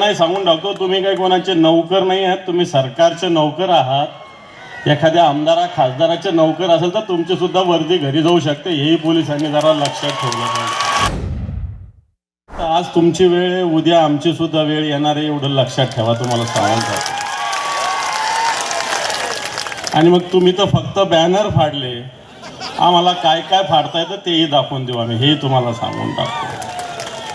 त्यांनाही सांगून टाकतो. तुम्ही काही कोणाचे नौकर नाही आहात. तुम्ही सरकारचे नौकर आहात. एखाद्या आमदारा खासदाराचे नौकर असेल तर तुमची सुद्धा वर्दी घरी जाऊ शकते. हेही पोलिसांनी जरा लक्षात ठेवलं पाहिजे. तर आज तुमची वेळ आहे. उद्या आमची सुद्धा वेळ येणार आहे. एवढं लक्षात ठेवा. तुम्हाला सांगायचं आणि मग तुम्ही तर फक्त बॅनर फाडले. आम्हाला काय काय फाडता येतं तेही दाखवून देऊ आम्ही. हे तुम्हाला सांगून टाकतो.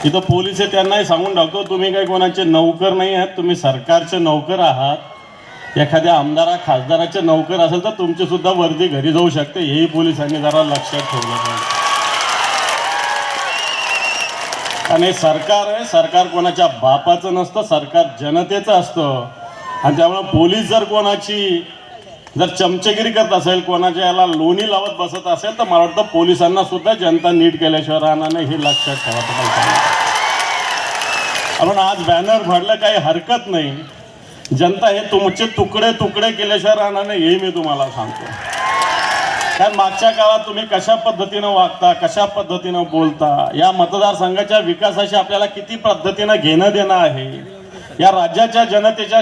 इथं पोलीस आहे त्यांनाही सांगून टाकतो तुम्ही काही कोणाचे नौकर नाही आहात तुम्ही सरकारचे नौकर आहात. एखाद्या आमदारा खासदाराचे नौकर असेल तर तुमची सुद्धा वर्दी घरी जाऊ शकते. हेही पोलिसांनी जरा लक्षात ठेवलं पाहिजे. आणि सरकार आहे सरकार कोणाच्या बापाचं नसतं सरकार जनतेचं असतं. आणि त्यामुळे पोलीस जर कोणाची जर चमचेगिरी करत असेल कोणाच्या याला लोणी लावत बसत असेल तर मला वाटतं पोलिसांना सुद्धा जनता नीट केल्याशिवाय राहणार नाही हे लक्षात ठेवा म्हणून आपण आज बॅनर भरलं काही हरकत नाही. जनता हे तुमचे तुकडे तुकडे केल्याशिवाय राहणार नाही हे मी तुम्हाला सांगतो. कारण मागच्या काळात तुम्ही कशा पद्धतीनं वागता कशा पद्धतीनं बोलता या मतदारसंघाच्या विकासाशी आपल्याला किती पद्धतीनं घेणं देणं आहे या राज्याच्या जनतेच्या